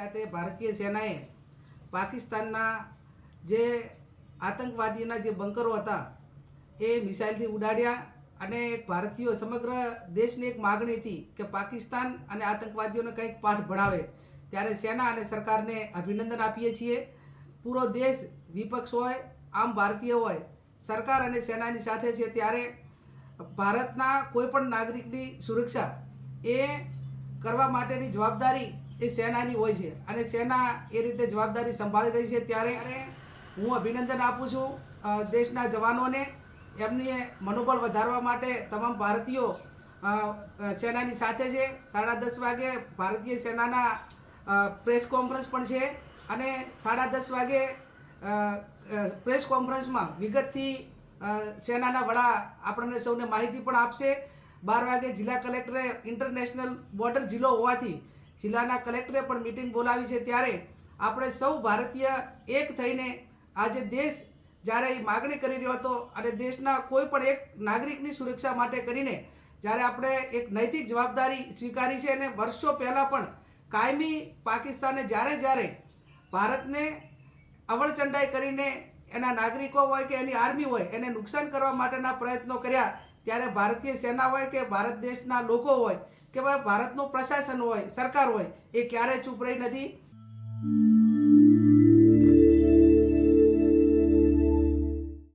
રાતે ભારતીય સેનાએ પાકિસ્તાનના જે આતંકવાદીના જે બંકરો હતા, એ મિસાઇલથી ઉડાડ્યા અને ભારતીયો સમગ્ર દેશની એક માગણી હતી કે પાકિસ્તાન અને આતંકવાદીઓને કંઈક પાઠ ભણાવે. ત્યારે સેના અને સરકારને અભિનંદન આપીએ છીએ. પૂરો દેશ વિપક્ષ હોય, આમ ભારતીય હોય, સરકાર અને સેનાની સાથે છે ત્યારે ભારતના કોઈ પણ નાગરિકની સુરક્ષા એ કરવા માટેની જવાબદારી એ સેનાની હોય છે. અને સેના એ રીતે જવાબદારી સંભાળી રહી છે ત્યારે હું અભિનંદન આપું છું દેશના જવાનોને એમની મનોબળ વધારવા માટે તમામ ભારતીયો સેનાની સાથે છે. સાડા દસ વાગે ભારતીય સેનાના પ્રેસ કોન્ફરન્સ પણ છે અને સાડા દસ વાગે પ્રેસ કોન્ફરન્સમાં વિગતથી સેનાના વડા આપણને સૌને માહિતી પણ આપશે. બાર વાગે જિલ્લા કલેક્ટરે ઇન્ટરનેશનલ બોર્ડર જિલ્લો હોવાથી જિલ્લાના કલેક્ટરે પણ મિટિંગ બોલાવી છે ત્યારે આપણે સૌ ભારતીય એક થઈને આજે દેશ જ્યારે એ માગણી કરી રહ્યો હતો અને દેશના કોઈ પણ એક નાગરિકની સુરક્ષા માટે કરીને જ્યારે આપણે એક નૈતિક જવાબદારી સ્વીકારી છે અને વર્ષો પહેલાં પણ કાયમી પાકિસ્તાને જ્યારે જ્યારે ભારતને અવળચંડાઈ કરીને એના નાગરિકો હોય કે એની આર્મી હોય એને નુકસાન કરવા માટેના પ્રયત્નો કર્યા ત્યારે ભારતીય સેના હોય કે ભારત દેશના લોકો હોય કે ભાઈ ભારતનું પ્રશાસન હોય, સરકાર હોય, એ ક્યારેય ચૂપ રહી નથી.